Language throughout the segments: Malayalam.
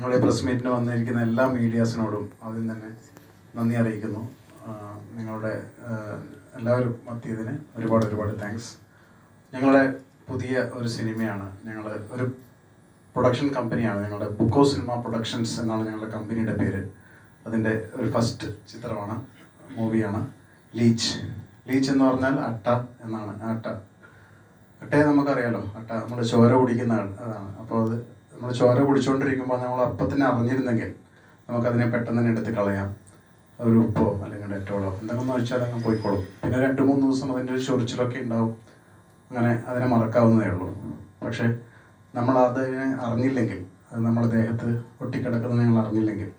ഞങ്ങളുടെ പ്രസ് മീറ്റിന് വന്നിരിക്കുന്ന എല്ലാ മീഡിയാസിനോടും ആദ്യം തന്നെ നന്ദി അറിയിക്കുന്നു. നിങ്ങളുടെ എല്ലാവരും എത്തിയതിന് ഒരുപാട് ഒരുപാട് താങ്ക്സ് ഞങ്ങളുടെ പുതിയ ഒരു സിനിമയാണ്. ഞങ്ങൾ ഒരു പ്രൊഡക്ഷൻ കമ്പനിയാണ് ഞങ്ങളുടെ ബുക്കോ സിനിമ പ്രൊഡക്ഷൻസ് എന്നാണ് ഞങ്ങളുടെ കമ്പനിയുടെ പേര്. അതിന്റെ ഒരു ഫസ്റ്റ് ചിത്രമാണ് മൂവിയാണ് ലീച്ച് ലീച്ച് എന്ന് പറഞ്ഞാൽ അട്ട എന്നാണ്. അട്ട. അട്ടയെ നമുക്കറിയാലോ. അട്ട നമ്മുടെ ചോര കുടിക്കുന്ന അതാണ്. അപ്പോൾ അത് നമ്മൾ ചോര കുടിച്ചുകൊണ്ടിരിക്കുമ്പോൾ നമ്മൾ അപ്പം തന്നെ അറിഞ്ഞിരുന്നെങ്കിൽ നമുക്കതിനെ പെട്ടെന്ന് തന്നെ എടുത്ത് കളയാം. ഒരു ഉപ്പോ അല്ലെങ്കിൽ ഡെറ്റോളോ എന്തെങ്കിലും വെച്ചാൽ അങ്ങ് പോയിക്കോളും. പിന്നെ രണ്ട് മൂന്ന് ദിവസം അതിന്റെ ഒരു ചൊറിച്ചിലൊക്കെ ഉണ്ടാവും. അങ്ങനെ അതിനെ മറക്കാവുന്നതേ ഉള്ളൂ. പക്ഷേ നമ്മൾ അതിനെ അറിഞ്ഞില്ലെങ്കിൽ അത് നമ്മുടെ ദേഹത്ത് ഒട്ടിക്കിടക്കുന്നത് ഞങ്ങൾ അറിഞ്ഞില്ലെങ്കിൽ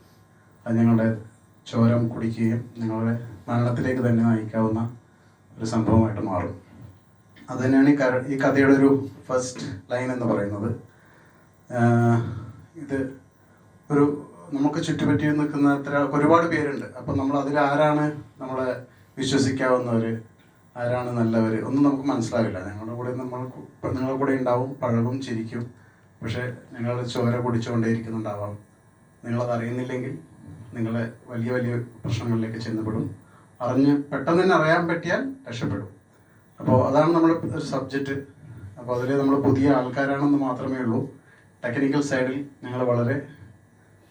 അത് ഞങ്ങളുടെ ചോരം കുടിക്കുകയും നിങ്ങളുടെ മരണത്തിലേക്ക് തന്നെ നയിക്കാവുന്ന ഒരു സംഭവമായിട്ട് മാറും. അത് തന്നെയാണ് ഈ കഥയുടെ ഒരു ഫസ്റ്റ് ലൈൻ എന്ന് പറയുന്നത്. ഇത് ഒരു നമുക്ക് ചുറ്റുപറ്റി നിൽക്കുന്ന അത്ര ഒരുപാട് പേരുണ്ട്. അപ്പം നമ്മൾ അതിൽ ആരാണ് നമ്മളെ വിശ്വസിക്കാവുന്നവർ ആരാണ് നല്ലവർ ഒന്നും നമുക്ക് മനസ്സിലാവില്ല. ഞങ്ങളുടെ കൂടെ നമ്മൾ നിങ്ങളുടെ കൂടെ ഉണ്ടാവും പഴകും ചിരിക്കും. പക്ഷേ നിങ്ങൾ ചോര കുടിച്ചുകൊണ്ടേയിരിക്കുന്നുണ്ടാവാം. നിങ്ങളത് അറിയുന്നില്ലെങ്കിൽ നിങ്ങളെ വലിയ വലിയ പ്രശ്നങ്ങളിലേക്ക് ചെന്നപ്പെടും അറിഞ്ഞ് പെട്ടെന്ന് തന്നെ അറിയാൻ പറ്റിയാൽ രക്ഷപ്പെടും. അപ്പോൾ അതാണ് നമ്മുടെ സബ്ജക്റ്റ് അപ്പോൾ അതിൽ നമ്മൾ പുതിയ ആൾക്കാരാണെന്ന് മാത്രമേ ഉള്ളൂ. ടെക്നിക്കൽ സൈഡിൽ ഞങ്ങൾ വളരെ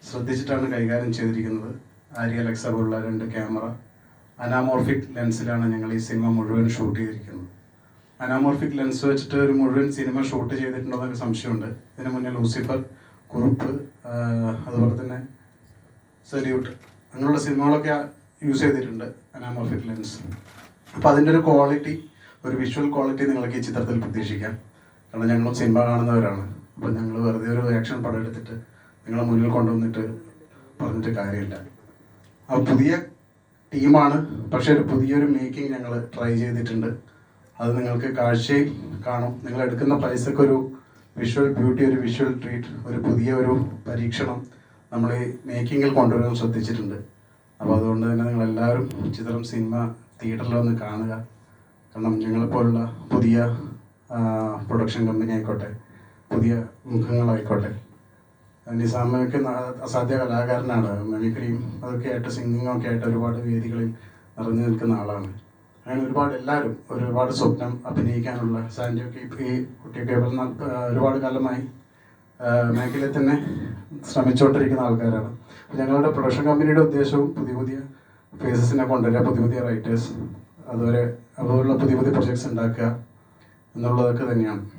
ശ്രദ്ധിച്ചിട്ടാണ് കൈകാര്യം ചെയ്തിരിക്കുന്നത്. ആര്യ അലക്സ പോലുള്ള രണ്ട് ക്യാമറ. അനാമോർഫിക് ലെൻസിലാണ് ഞങ്ങൾ ഈ സിനിമ മുഴുവൻ ഷൂട്ട് ചെയ്തിരിക്കുന്നത്. അനാമോർഫിക് ലെൻസ് വെച്ചിട്ട് ഒരു മുഴുവൻ സിനിമ ഷൂട്ട് ചെയ്തിട്ടുണ്ടോ എന്നൊരു സംശയമുണ്ട്. ഇതിന് മുന്നേ ലൂസിഫർ കുറുപ്പ് അതുപോലെ തന്നെ സല്യൂട്ട്. അങ്ങനെയുള്ള സിനിമകളൊക്കെ യൂസ് ചെയ്തിട്ടുണ്ട് അനാമോർഫിക് ലെൻസ്. അപ്പോൾ അതിന്റെ ഒരു ക്വാളിറ്റി ഒരു വിഷ്വൽ ക്വാളിറ്റി നിങ്ങൾക്ക് ഈ ചിത്രത്തിൽ പ്രതീക്ഷിക്കാം. കാരണം ഞങ്ങളും സിനിമ കാണുന്നവരാണ്. അപ്പോൾ ഞങ്ങൾ വെറുതെ ഒരു ആക്ഷൻ പടം എടുത്തിട്ട് നിങ്ങളെ മുന്നിൽ കൊണ്ടുവന്നിട്ട് പറഞ്ഞിട്ട് കാര്യമില്ല. ആ പുതിയ ടീമാണ്. പക്ഷേ ഒരു പുതിയൊരു മേക്കിംഗ് ഞങ്ങൾ ട്രൈ ചെയ്തിട്ടുണ്ട്. അത് നിങ്ങൾക്ക് കാഴ്ചയിൽ കാണും. നിങ്ങൾ എടുക്കുന്ന പൈസക്കൊരു വിഷ്വൽ ബ്യൂട്ടി ഒരു വിഷ്വൽ ട്രീറ്റ് ഒരു പുതിയ ഒരു പരീക്ഷണം നമ്മൾ ഈ മേക്കിങ്ങിൽ കൊണ്ടുവരാൻ ശ്രദ്ധിച്ചിട്ടുണ്ട്. അപ്പോൾ അതുകൊണ്ട് തന്നെ നിങ്ങളെല്ലാവരും ചിത്രം സിനിമ തിയേറ്ററിൽ വന്ന് കാണുക. കാരണം ഞങ്ങളെപ്പോലുള്ള പുതിയ പ്രൊഡക്ഷൻ കമ്പനി ആയിക്കോട്ടെ. പുതിയ മുഖങ്ങളായിക്കോട്ടെ. നിസാമൊക്കെ ന- അസാധ്യ കലാകാരനാണ് മെമിക്രിയും അതൊക്കെ ആയിട്ട് സിംഗിങ്ങും ഒക്കെ ആയിട്ട് ഒരുപാട് വേദികളിൽ നിറഞ്ഞു നിൽക്കുന്ന ആളാണ്. അങ്ങനെ ഒരുപാട് എല്ലാവരും ഒരുപാട് സ്വപ്നം അഭിനയിക്കാനുള്ള സാൻഡിയൊക്കെ ഈ കുട്ടിയൊക്കെ ഒരുപാട് കാലമായി മേഖലയിൽ തന്നെ ശ്രമിച്ചുകൊണ്ടിരിക്കുന്ന ആൾക്കാരാണ്. ഞങ്ങളുടെ പ്രൊഡക്ഷൻ കമ്പനിയുടെ ഉദ്ദേശവും പുതിയ പുതിയ ഫേസസിനെ കൊണ്ടുവരിക പുതിയ പുതിയ റൈറ്റേഴ്സ് അതുവരെ അതുപോലുള്ള പുതിയ പുതിയ പ്രൊജക്ട്സ് ഉണ്ടാക്കുക എന്നുള്ളതൊക്കെ തന്നെയാണ്.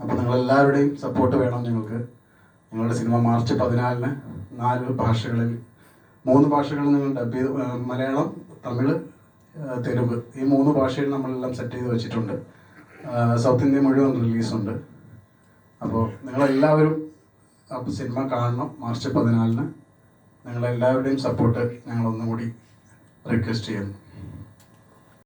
അപ്പോൾ നിങ്ങളെല്ലാവരുടെയും സപ്പോർട്ട് വേണം ഞങ്ങൾക്ക്. നിങ്ങളുടെ സിനിമ മാർച്ച് പതിനാലിന് നാല് ഭാഷകളിൽ മൂന്ന് ഭാഷകളിൽ നിങ്ങൾ ഡബ് ചെയ്ത് മലയാളം തമിഴ് തെലുങ്ക് ഈ മൂന്ന് ഭാഷയിൽ നമ്മളെല്ലാം സെറ്റ് ചെയ്ത് വെച്ചിട്ടുണ്ട്. സൗത്ത് ഇന്ത്യ മുഴുവൻ റിലീസുണ്ട് അപ്പോൾ നിങ്ങളെല്ലാവരും അപ്പോൾ സിനിമ കാണണം മാർച്ച് പതിനാലിന്. നിങ്ങളെല്ലാവരുടെയും സപ്പോർട്ട് ഞങ്ങൾ ഒന്നും കൂടി റിക്വസ്റ്റ് ചെയ്യുന്നു.